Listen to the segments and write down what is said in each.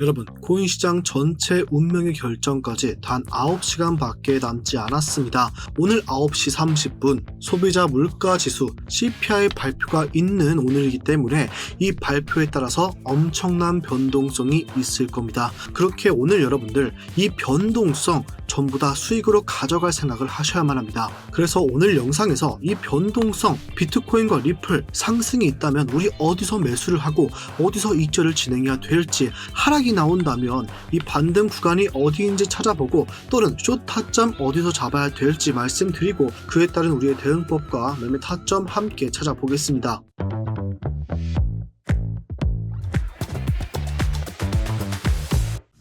여러분, 코인 시장 전체 운명의 결정까지 단 9시간밖에 남지 않았습니다. 오늘 9시 30분 소비자 물가 지수 CPI 발표가 있는 오늘이기 때문에 이 발표에 따라서 엄청난 변동성이 있을 겁니다. 그렇게 오늘 여러분들 이 변동성 전부 다 수익으로 가져갈 생각을 하셔야만 합니다. 그래서 오늘 영상에서 이 변동성, 비트코인과 리플 상승이 있다면 우리 어디서 매수를 하고 어디서 이절을 진행해야 될지 하락이 나온다면 이 반등 구간이 어디인지 찾아보고 또는 쇼 타점 어디서 잡아야 될지 말씀드리고 그에 따른 우리의 대응법과 매매 타점 함께 찾아보겠습니다.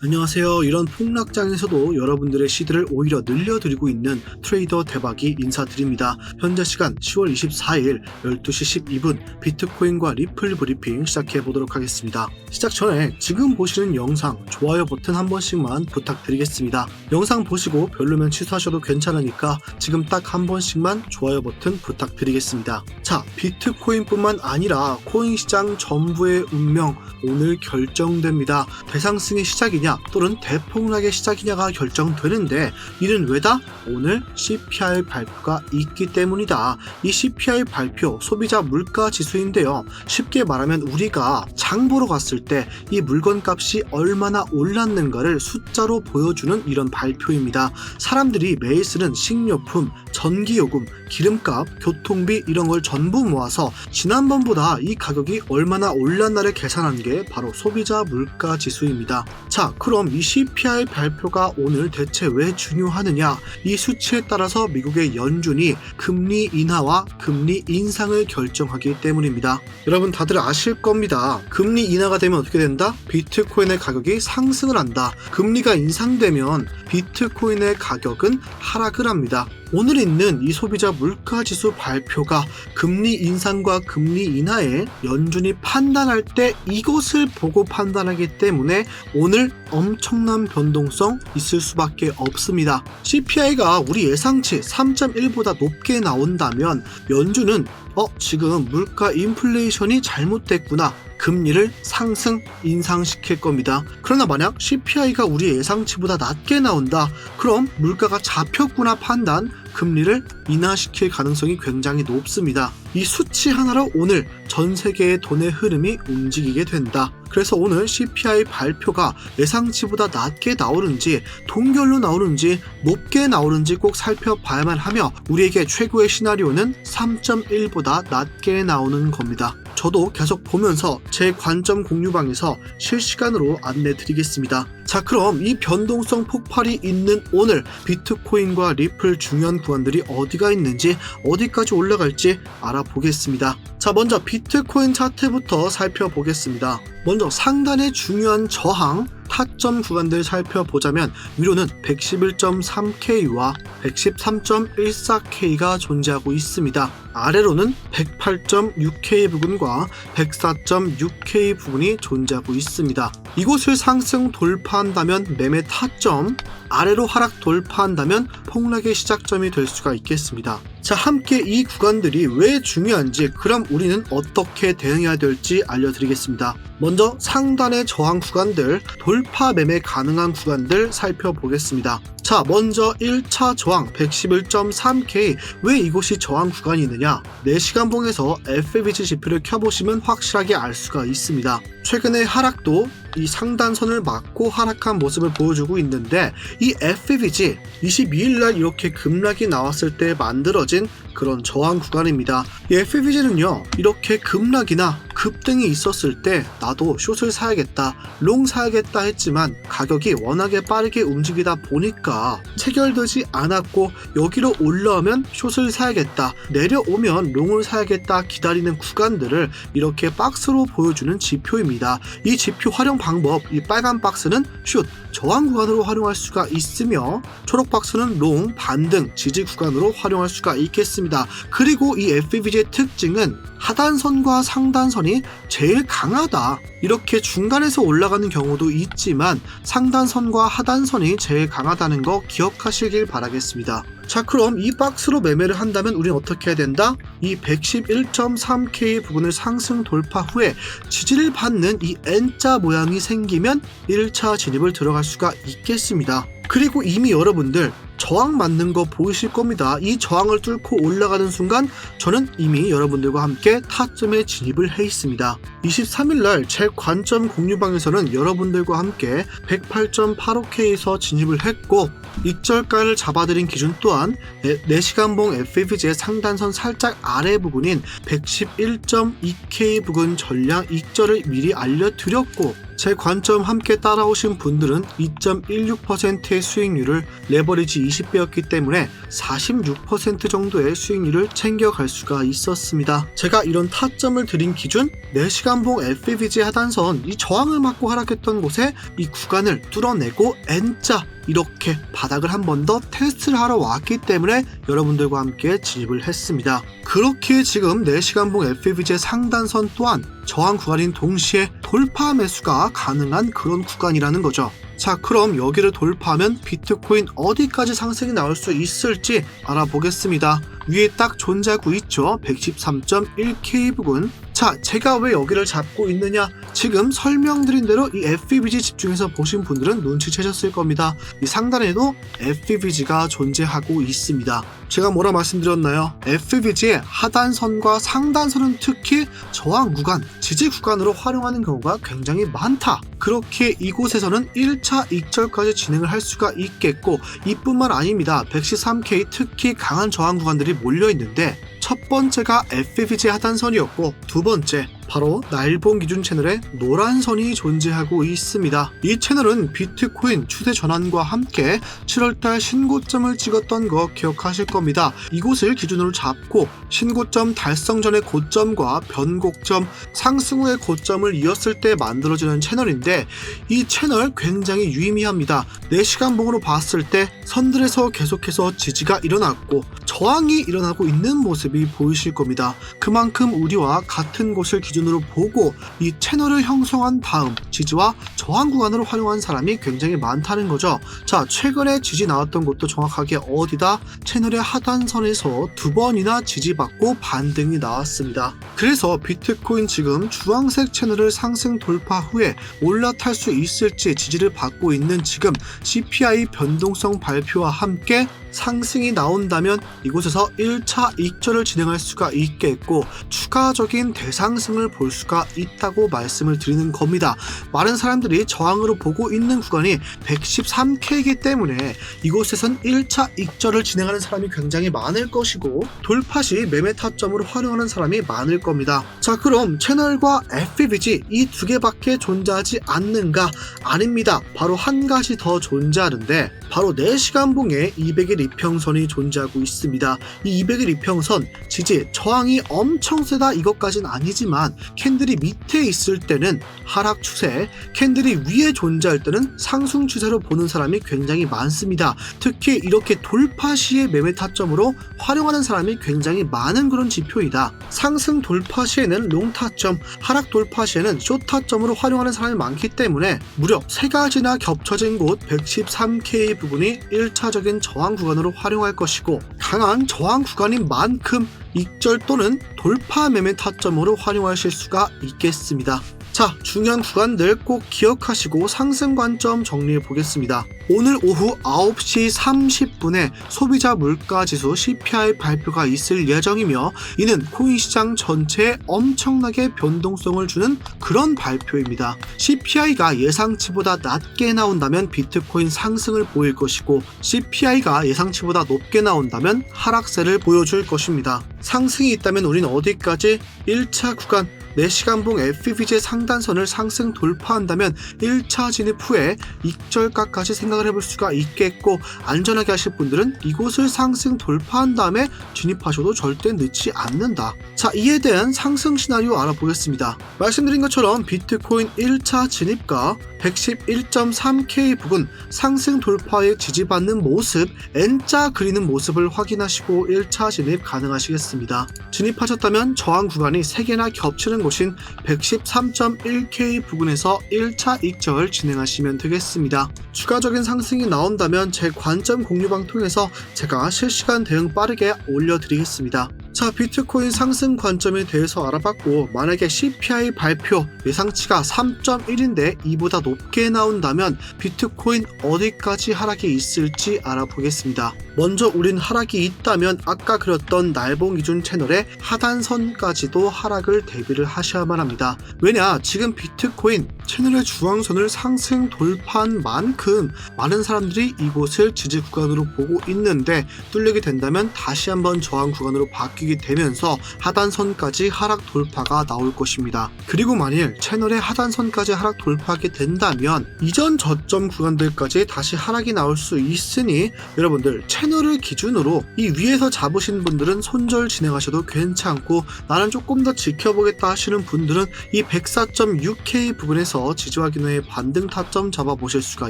안녕하세요. 이런 폭락장에서도 여러분들의 시드를 오히려 늘려드리고 있는 트레이더 대박이 인사드립니다. 현재 시간 10월 24일 12시 12분 비트코인과 리플 브리핑 시작해 보도록 하겠습니다. 시작 전에 지금 보시는 영상 좋아요 버튼 한 번씩만 부탁드리겠습니다. 영상 보시고 별로면 취소하셔도 괜찮으니까 지금 딱 한 번씩만 좋아요 버튼 부탁드리겠습니다. 자, 비트코인뿐만 아니라 코인 시장 전부의 운명 오늘 결정됩니다. 대상승의 시작이냐 또는 대폭락의 시작이냐가 결정되는데 이는 왜다? 오늘 CPI 발표가 있기 때문이다. 이 CPI 발표 소비자 물가 지수인데요. 쉽게 말하면 우리가 장 보러 갔을 때 이 물건 값이 얼마나 올랐는가를 숫자로 보여주는 이런 발표입니다. 사람들이 매일 쓰는 식료품, 전기요금, 기름값, 교통비 이런 걸 전부 모아서 지난번보다 이 가격이 얼마나 올랐나를 계산한 게 바로 소비자 물가 지수입니다. 자, 그럼 이 CPI 발표가 오늘 대체 왜 중요하느냐? 이 수치에 따라서 미국의 연준이 금리 인하와 금리 인상을 결정하기 때문입니다. 여러분 다들 아실 겁니다. 금리 인하가 되면 어떻게 된다? 비트코인의 가격이 상승을 한다. 금리가 인상되면 비트코인의 가격은 하락을 합니다. 오늘 있는 이 소비자 물가 지수 발표가 금리 인상과 금리 인하에 연준이 판단할 때 이것을 보고 판단하기 때문에 오늘 엄청난 변동성 있을 수밖에 없습니다. CPI가 우리 예상치 3.1보다 높게 나온다면 연준은 어 지금 물가 인플레이션이 잘못됐구나 금리를 상승 인상시킬 겁니다. 그러나 만약 CPI가 우리 예상치보다 낮게 나온다. 그럼 물가가 잡혔구나 판단 금리를 인하시킬 가능성이 굉장히 높습니다. 이 수치 하나로 오늘 전 세계의 돈의 흐름이 움직이게 된다. 그래서 오늘 CPI 발표가 예상치보다 낮게 나오는지 동결로 나오는지 높게 나오는지 꼭 살펴봐야만 하며 우리에게 최고의 시나리오는 3.1보다 낮게 나오는 겁니다. 저도 계속 보면서 제 관점 공유방에서 실시간으로 안내 드리겠습니다. 자, 그럼 이 변동성 폭발이 있는 오늘 비트코인과 리플 중요한 구간들이 어디가 있는지 어디까지 올라갈지 알아보겠습니다. 자, 먼저 비트코인 차트부터 살펴보겠습니다. 먼저 상단의 중요한 저항 타점 구간들 살펴보자면 위로는 111.3K와 113.14K가 존재하고 있습니다. 아래로는 108.6K 부근과 104.6K 부근이 존재하고 있습니다. 이곳을 상승 돌파한다면 매매 타점, 아래로 하락 돌파한다면 폭락의 시작점이 될 수가 있겠습니다. 자, 함께 이 구간들이 왜 중요한지 그럼 우리는 어떻게 대응해야 될지 알려드리겠습니다. 먼저 상단의 저항 구간들, 돌파 매매 가능한 구간들 살펴보겠습니다. 자, 먼저 1차 저항 111.3K 왜 이곳이 저항 구간이 있느냐? 4시간 봉에서 FVG 지표를 켜보시면 확실하게 알 수가 있습니다. 최근에 하락도 이 상단선을 막고 하락한 모습을 보여주고 있는데 이 FVG 22일날 이렇게 급락이 나왔을 때 만들어진 그런 저항 구간입니다. 이 FVG는요 이렇게 급락이나 급등이 있었을 때 나도 숏을 사야겠다, 롱 사야겠다 했지만 가격이 워낙에 빠르게 움직이다 보니까 체결되지 않았고 여기로 올라오면 숏을 사야겠다, 내려오면 롱을 사야겠다 기다리는 구간들을 이렇게 박스로 보여주는 지표입니다. 이 지표 활용 방법, 이 빨간 박스는 숏, 저항 구간으로 활용할 수가 있으며 초록 박스는 롱, 반등, 지지 구간으로 활용할 수가 있겠습니다. 그리고 이 FVG의 특징은 하단선과 상단선이 제일 강하다. 이렇게 중간에서 올라가는 경우도 있지만 상단선과 하단선이 제일 강하다는 거 기억하시길 바라겠습니다. 자 그럼 이 박스로 매매를 한다면 우린 어떻게 해야 된다? 이 111.3K 부분을 상승 돌파 후에 지지를 받는 이 N자 모양이 생기면 1차 진입을 들어갈 수가 있겠습니다. 그리고 이미 여러분들 저항 맞는 거 보이실 겁니다. 이 저항을 뚫고 올라가는 순간 저는 이미 여러분들과 함께 타점에 진입을 해 있습니다. 23일날 제 관점 공유방에서는 여러분들과 함께 108.85K에서 진입을 했고 익절가를 잡아드린 기준 또한 4시간봉 FVG의 상단선 살짝 아래 부분인 111.2K 부근 전량 익절을 미리 알려드렸고 제 관점 함께 따라오신 분들은 2.16%의 수익률을 레버리지 20배였기 때문에 46% 정도의 수익률을 챙겨갈 수가 있었습니다. 제가 이런 타점을 드린 기준 4시간봉 FVG 하단선 이 저항을 맞고 하락했던 곳에 이 구간을 뚫어내고 N자 이렇게 바닥을 한 번 더 테스트를 하러 왔기 때문에 여러분들과 함께 진입을 했습니다. 그렇게 지금 4시간봉 FVG의 상단선 또한 저항 구간인 동시에 돌파 매수가 가능한 그런 구간이라는 거죠. 자, 그럼 여기를 돌파하면 비트코인 어디까지 상승이 나올 수 있을지 알아보겠습니다. 위에 딱 존재하고 있죠. 113.1K 부근. 자, 제가 왜 여기를 잡고 있느냐? 지금 설명드린 대로 이 FVG 집중해서 보신 분들은 눈치채셨을 겁니다. 이 상단에도 FVG가 존재하고 있습니다. 제가 뭐라 말씀드렸나요? FVG의 하단선과 상단선은 특히 저항 구간, 지지 구간으로 활용하는 경우가 굉장히 많다. 그렇게 이곳에서는 1차 익절까지 진행을 할 수가 있겠고 이뿐만 아닙니다. 113K 특히 강한 저항 구간들이 몰려 있는데 첫 번째가 FVG 하단선이었고 두 번째 바로 날봉 기준 채널에 노란 선이 존재하고 있습니다. 이 채널은 비트코인 추세 전환과 함께 7월달 신고점을 찍었던 거 기억하실 겁니다. 이곳을 기준으로 잡고 신고점 달성 전의 고점과 변곡점, 상승 후의 고점을 이었을 때 만들어지는 채널인데 이 채널 굉장히 유의미합니다. 4시간 봉으로 봤을 때 선들에서 계속해서 지지가 일어났고 저항이 일어나고 있는 모습이 보이실 겁니다. 그만큼 우리와 같은 곳을 기준 으로 보고 이 채널을 형성한 다음 지지와 저항 구간으로 활용한 사람이 굉장히 많다는 거죠. 자, 최근에 지지 나왔던 곳도 정확하게 어디다 채널의 하단선에서 두 번이나 지지받고 반등이 나왔습니다. 그래서 비트코인 지금 주황색 채널을 상승 돌파 후에 올라탈 수 있을지 지지를 받고 있는 지금 CPI 변동성 발표와 함께 상승이 나온다면 이곳에서 1차 익절을 진행할 수가 있겠고 추가적인 대상승을 볼 수가 있다고 말씀을 드리는 겁니다. 많은 사람들이 저항으로 보고 있는 구간이 113K이기 때문에 이곳에선 1차 익절을 진행하는 사람이 굉장히 많을 것이고 돌파 시 매매 타점으로 활용하는 사람이 많을 겁니다. 자 그럼 채널과 FVG 이 두 개밖에 존재하지 않는가? 아닙니다. 바로 한 가지 더 존재하는데 바로 4시간 봉에 200일 이평선이 존재하고 있습니다. 이 200일 이평선 지지 저항이 엄청 세다 이것까지는 아니지만 캔들이 밑에 있을 때는 하락 추세, 캔들이 위에 존재할 때는 상승 추세로 보는 사람이 굉장히 많습니다. 특히 이렇게 돌파 시의 매매 타점으로 활용하는 사람이 굉장히 많은 그런 지표이다. 상승 돌파 시에는 롱 타점, 하락 돌파 시에는 쇼 타점으로 활용하는 사람이 많기 때문에 무려 세 가지나 겹쳐진 곳 113K 부분이 1차적인 저항 구간 으로 활용할 것이고 강한 저항 구간인 만큼 익절 또는 돌파 매매 타점으로 활용하실 수가 있겠습니다. 자, 중요한 구간들 꼭 기억하시고 상승 관점 정리해 보겠습니다. 오늘 오후 9시 30분에 소비자 물가 지수 CPI 발표가 있을 예정이며 이는 코인 시장 전체에 엄청나게 변동성을 주는 그런 발표입니다. CPI가 예상치보다 낮게 나온다면 비트코인 상승을 보일 것이고 CPI가 예상치보다 높게 나온다면 하락세를 보여줄 것입니다. 상승이 있다면 우리는 어디까지 1차 구간 4시간봉 FVG 상단선을 상승 돌파한다면 1차 진입 후에 익절가까지 생각을 해볼 수가 있겠고 안전하게 하실 분들은 이곳을 상승 돌파한 다음에 진입하셔도 절대 늦지 않는다. 자 이에 대한 상승 시나리오 알아보겠습니다. 말씀드린 것처럼 비트코인 1차 진입가 111.3K 부근 상승 돌파에 지지받는 모습 N자 그리는 모습을 확인하시고 1차 진입 가능하시겠습니다. 진입하셨다면 저항 구간이 3개나 겹치는 곳인 113.1K 부근에서 1차 익절 진행하시면 되겠습니다. 추가적인 상승이 나온다면 제 관점 공유방 통해서 제가 실시간 대응 빠르게 올려드리겠습니다. 자, 비트코인 상승 관점에 대해서 알아봤고, 만약에 CPI 발표 예상치가 3.1인데 이보다 높게 나온다면 비트코인 어디까지 하락이 있을지 알아보겠습니다. 먼저 우린 하락이 있다면 아까 그렸던 날봉 기준 채널의 하단선까지도 하락을 대비를 하셔야만 합니다. 왜냐, 지금 비트코인 채널의 중앙선을 상승 돌파한 만큼 많은 사람들이 이곳을 지지 구간으로 보고 있는데 뚫리게 된다면 다시 한번 저항 구간으로 바뀌 게 되면서 하단선까지 하락 돌파가 나올 것입니다. 그리고 만일 채널의 하단선까지 하락 돌파하게 된다면 이전 저점 구간들까지 다시 하락이 나올 수 있으니 여러분들 채널을 기준으로 이 위에서 잡으신 분들은 손절 진행하셔도 괜찮고 나는 조금 더 지켜보겠다 하시는 분들은 이 104.6K 부분에서 지지와 기노의 반등 타점 잡아보실 수가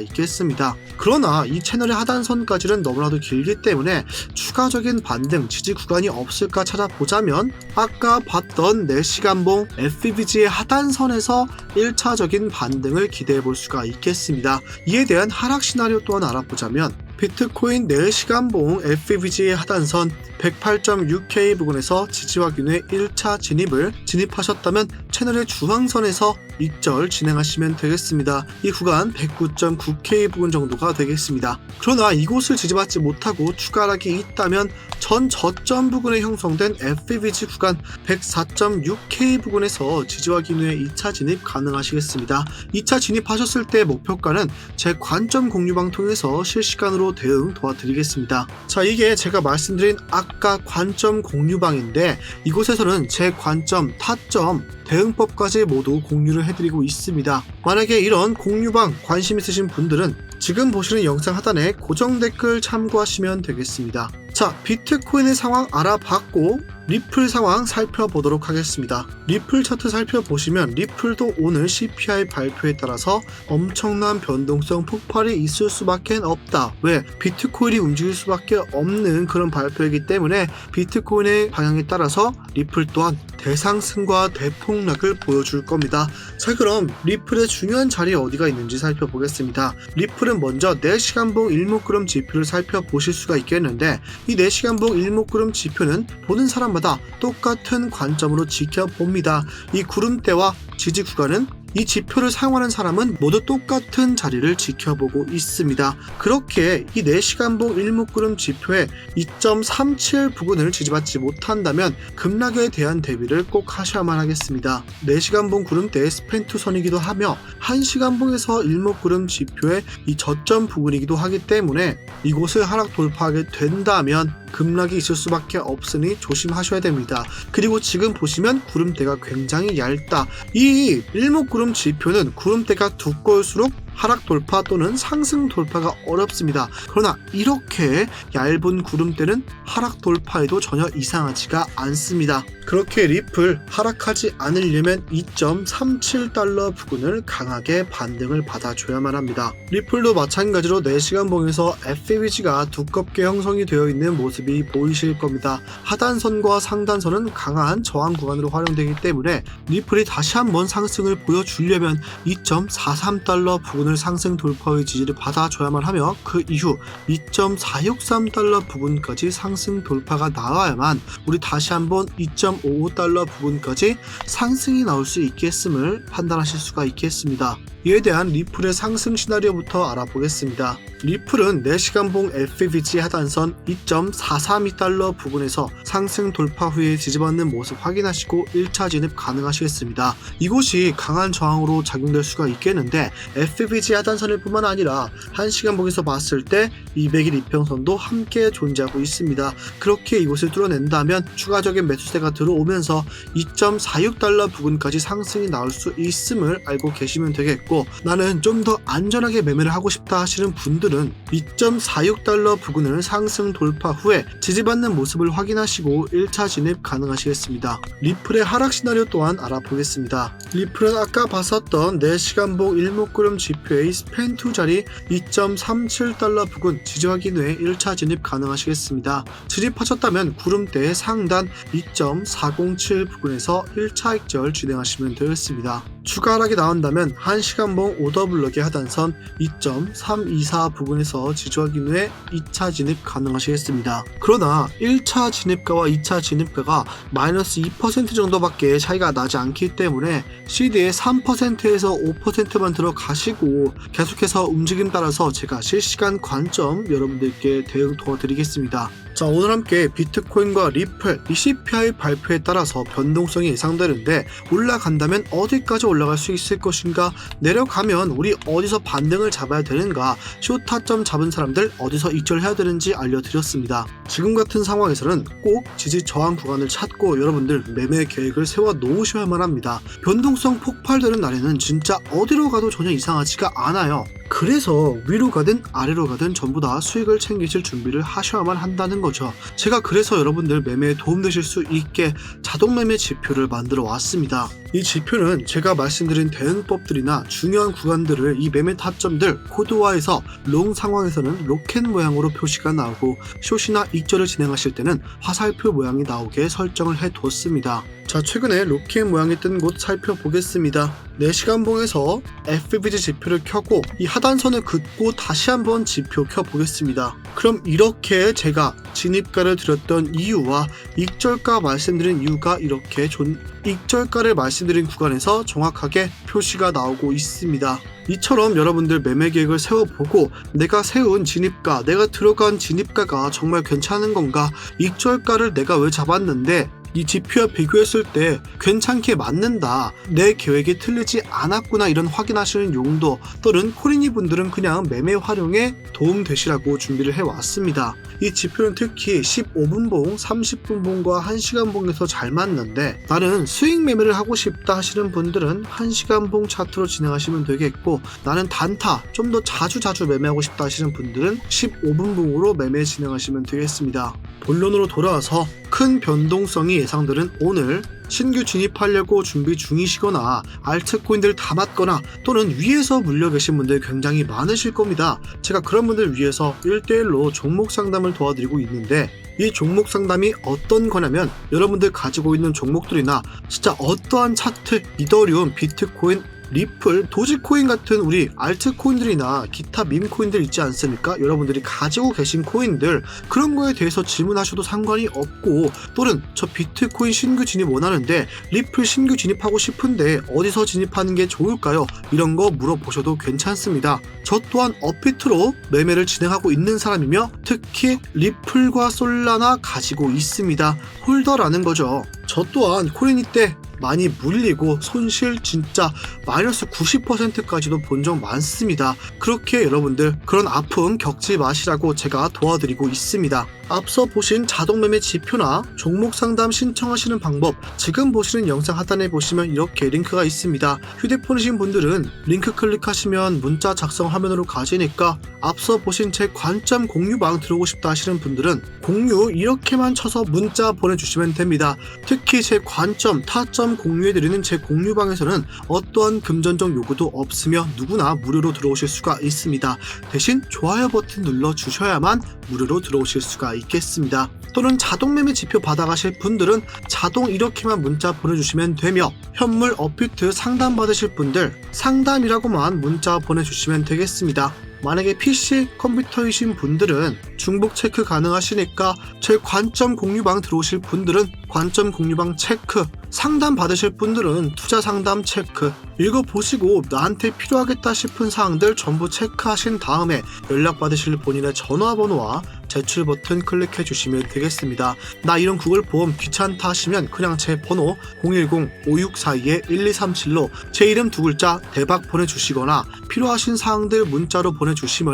있겠습니다. 그러나 이 채널의 하단선까지는 너무나도 길기 때문에 추가적인 반등 지지 구간이 없을까 찾아보자면 아까 봤던 4시간봉 FBG의 하단선에서 1차적인 반등을 기대해 볼 수가 있겠습니다. 이에 대한 하락 시나리오 또한 알아보자면 비트코인 4시간봉 FBG의 하단선 108.6K 부근에서 지지와 균의 1차 진입을 진입하셨다면 채널의 중앙선에서 익절 진행하시면 되겠습니다. 이 구간 109.9K 부근 정도가 되겠습니다. 그러나 이곳을 지지받지 못하고 추가락이 있다면 전 저점 부근에 형성된 FBG 구간 104.6K 부근에서 지지와 기누의 2차 진입 가능하시겠습니다. 2차 진입하셨을 때 목표가는 제 관점 공유 방 통해서 실시간으로 대응 도와드리겠습니다. 자, 이게 제가 말씀드린 아까 관점 공유방인데 이곳에서는 제 관점, 타점, 대응법까지 모두 공유를 해드리고 있습니다. 만약에 이런 공유방 관심 있으신 분들은 지금 보시는 영상 하단에 고정 댓글 참고하시면 되겠습니다. 자, 비트코인의 상황 알아봤고 리플 상황 살펴보도록 하겠습니다. 리플 차트 살펴보시면 리플도 오늘 CPI 발표에 따라서 엄청난 변동성 폭발이 있을 수밖에 없다. 왜? 비트코인이 움직일 수밖에 없는 그런 발표이기 때문에 비트코인의 방향에 따라서 리플 또한 대상승과 대폭락을 보여줄 겁니다. 자 그럼 리플의 중요한 자리 어디가 있는지 살펴보겠습니다. 리플은 먼저 4시간봉 일목그램 지표를 살펴보실 수가 있겠는데 이 4시간봉 일목그램 지표는 보는 사람마다 똑같은 관점으로 지켜봅니다. 이 구름대와 지지 구간은 이 지표를 사용하는 사람은 모두 똑같은 자리를 지켜보고 있습니다. 그렇게 이 4시간봉 일목구름 지표의 2.37 부근을 지지받지 못한다면 급락에 대한 대비를 꼭 하셔야만 하겠습니다. 4시간봉 구름대의 스펜투선이기도 하며 1시간봉에서 일목구름 지표의 이 저점 부근이기도 하기 때문에 이곳을 하락 돌파하게 된다면 급락이 있을 수밖에 없으니 조심하셔야 됩니다. 그리고 지금 보시면 구름대가 굉장히 얇다. 이 일목구름 지표는 구름대가 두꺼울수록 하락 돌파 또는 상승 돌파가 어렵습니다. 그러나 이렇게 얇은 구름대는 하락 돌파에도 전혀 이상하지가 않습니다. 그렇게 리플 하락하지 않으려면 2.37달러 부근을 강하게 반등을 받아줘야만 합니다. 리플도 마찬가지로 4시간 봉에서 FVG가 두껍게 형성이 되어 있는 모습이 보이실 겁니다. 하단선과 상단선은 강한 저항 구간으로 활용되기 때문에 리플이 다시 한번 상승을 보여주려면 2.43달러 부근 을 상승 돌파의 지지를 받아줘야만 하며 그 이후 2.463달러 부근까지 상승 돌파가 나와야만 우리 다시 한번 2.55달러 부근까지 상승이 나올 수 있겠음을 판단하실 수가 있겠습니다. 이에 대한 리플의 상승 시나리오부터 알아보겠습니다. 리플은 4시간봉 FVG 하단선 2.432달러 부근에서 상승 돌파 후에 지지받는 모습 확인하시고 1차 진입 가능하시겠습니다. 이곳이 강한 저항으로 작용될 수가 있겠는데 FVG 하단선일 뿐만 아니라 1시간봉에서 봤을 때 200일 이평선도 함께 존재하고 있습니다. 그렇게 이곳을 뚫어낸다면 추가적인 매수세가 들어오면서 2.46달러 부근까지 상승이 나올 수 있음을 알고 계시면 되겠고 나는 좀 더 안전하게 매매를 하고 싶다 하시는 분들은 2.46달러 부근을 상승 돌파 후에 지지받는 모습을 확인하시고 1차 진입 가능하시겠습니다. 리플의 하락 시나리오 또한 알아보겠습니다. 리플은 아까 봤었던 4시간봉 일목구름 지표의 스펜2 자리 2.37달러 부근 지지 확인 후에 1차 진입 가능하시겠습니다. 진입하셨다면 구름대의 상단 2.407 부근에서 1차 익절 진행하시면 되겠습니다. 추가 하락이 나온다면 1시간봉 오더블럭의 하단선 2.324 부근에서 지지 확인 후에 2차 진입 가능하시겠습니다. 그러나 1차 진입가와 2차 진입가가 마이너스 2% 정도밖에 차이가 나지 않기 때문에 CD의 3%에서 5%만 들어가시고 계속해서 움직임 따라서 제가 실시간 관점 여러분들께 대응 도와드리겠습니다. 자 오늘 함께 비트코인과 리플 이 CPI 발표에 따라서 변동성이 예상되는데 올라간다면 어디까지 올라갈 수 있을 것인가 내려가면 우리 어디서 반등을 잡아야 되는가 쇼타점 잡은 사람들 어디서 익절해야 되는지 알려드렸습니다. 지금 같은 상황에서는 꼭 지지 저항 구간을 찾고 여러분들 매매 계획을 세워 놓으셔야만 합니다. 변동성 폭발되는 날에는 진짜 어디로 가도 전혀 이상하지가 않아요. 그래서 위로 가든 아래로 가든 전부 다 수익을 챙기실 준비를 하셔야만 한다는 거 죠. 제가 그래서 여러분들 매매에 도움되실 수 있게 자동 매매 지표를 만들어 왔습니다. 이 지표는 제가 말씀드린 대응법들이나 중요한 구간들을 이 매매 타점들 코드화해서 롱 상황에서는 로켓 모양으로 표시가 나오고 숏이나 익절을 진행하실 때는 화살표 모양이 나오게 설정을 해 뒀습니다. 자, 최근에 로켓 모양이 뜬 곳 살펴보겠습니다. 4시간봉에서 FBG 지표를 켜고 이 하단선을 긋고 다시 한번 지표 켜보겠습니다. 그럼 이렇게 제가 진입가를 드렸던 이유와 익절가 말씀드린 이유가 이렇게 존, 익절가를 말씀드린 구간에서 정확하게 표시가 나오고 있습니다. 이처럼 여러분들 매매 계획을 세워보고 내가 세운 진입가, 내가 들어간 진입가가 정말 괜찮은 건가, 익절가를 내가 왜 잡았는데 이 지표와 비교했을 때 괜찮게 맞는다. 내 계획이 틀리지 않았구나 이런 확인하시는 용도 또는 코리니 분들은 그냥 매매 활용에 도움 되시라고 준비를 해왔습니다. 이 지표는 특히 15분봉, 30분봉과 1시간봉에서 잘 맞는데 나는 수익 매매를 하고 싶다 하시는 분들은 1시간봉 차트로 진행하시면 되겠고 나는 단타 좀 더 자주 자주 매매하고 싶다 하시는 분들은 15분봉으로 매매 진행하시면 되겠습니다. 본론으로 돌아와서 큰 변동성이 예상되는 오늘 신규 진입하려고 준비 중이시거나 알트코인들 다 맞거나 또는 위에서 물려 계신 분들 굉장히 많으실 겁니다. 제가 그런 분들 위해서 1대1로 종목 상담을 도와드리고 있는데 이 종목 상담이 어떤 거냐면 여러분들 가지고 있는 종목들이나 진짜 어떠한 차트, 이더리움, 비트코인, 리플, 도지코인 같은 우리 알트코인들이나 기타 밈코인들 있지 않습니까? 여러분들이 가지고 계신 코인들 그런 거에 대해서 질문하셔도 상관이 없고 또는 저 비트코인 신규 진입 원하는데 리플 신규 진입하고 싶은데 어디서 진입하는 게 좋을까요? 이런 거 물어보셔도 괜찮습니다. 저 또한 업비트로 매매를 진행하고 있는 사람이며 특히 리플과 솔라나 가지고 있습니다. 홀더라는 거죠. 저 또한 코인이 때 많이 물리고 손실 진짜 마이너스 90%까지도 본 적 많습니다. 그렇게 여러분들 그런 아픔 겪지 마시라고 제가 도와드리고 있습니다. 앞서 보신 자동 매매 지표나 종목 상담 신청하시는 방법 지금 보시는 영상 하단에 보시면 이렇게 링크가 있습니다. 휴대폰이신 분들은 링크 클릭하시면 문자 작성 화면으로 가지니까 앞서 보신 제 관점 공유방 들어오고 싶다 하시는 분들은 공유 이렇게만 쳐서 문자 보내주시면 됩니다. 특히 제 관점 타점 공유해드리는 제 공유방에서는 어떠한 금전적 요구도 없으며 누구나 무료로 들어오실 수가 있습니다. 대신 좋아요 버튼 눌러 주셔야만 무료로 들어오실 수가 있 겠습니다. 또는 자동 매매 지표 받아가실 분들은 자동 이렇게만 문자 보내주시면 되며 현물 어피트 상담 받으실 분들 상담이라고만 문자 보내주시면 되겠습니다. 만약에 PC 컴퓨터이신 분들은 중복 체크 가능하시니까 제 관점 공유방 들어오실 분들은 관점 공유방 체크 상담 받으실 분들은 투자 상담 체크 읽어보시고 나한테 필요하겠다 싶은 사항들 전부 체크하신 다음에 연락 받으실 본인의 전화번호와 제출 버튼 클릭해 주시면 되겠습니다. 나 이런 구글 보험 귀찮다 하시면 그냥 제 번호 010-5642-1237로 제 이름 두 글자 대박 보내주시거나 필요하신 사항들 문자로 보내주시면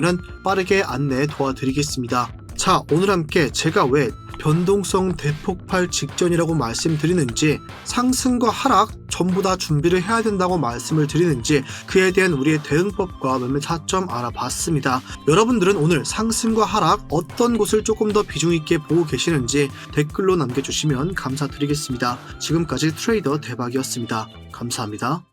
빠르게 안내 도와드리겠습니다. 자, 오늘 함께 제가 왜 변동성 대폭발 직전이라고 말씀드리는지 상승과 하락 전부 다 준비를 해야 된다고 말씀을 드리는지 그에 대한 우리의 대응법과 몇몇 차점 알아봤습니다. 여러분들은 오늘 상승과 하락 어떤 곳을 조금 더 비중 있게 보고 계시는지 댓글로 남겨주시면 감사드리겠습니다. 지금까지 트레이더 대박이었습니다. 감사합니다.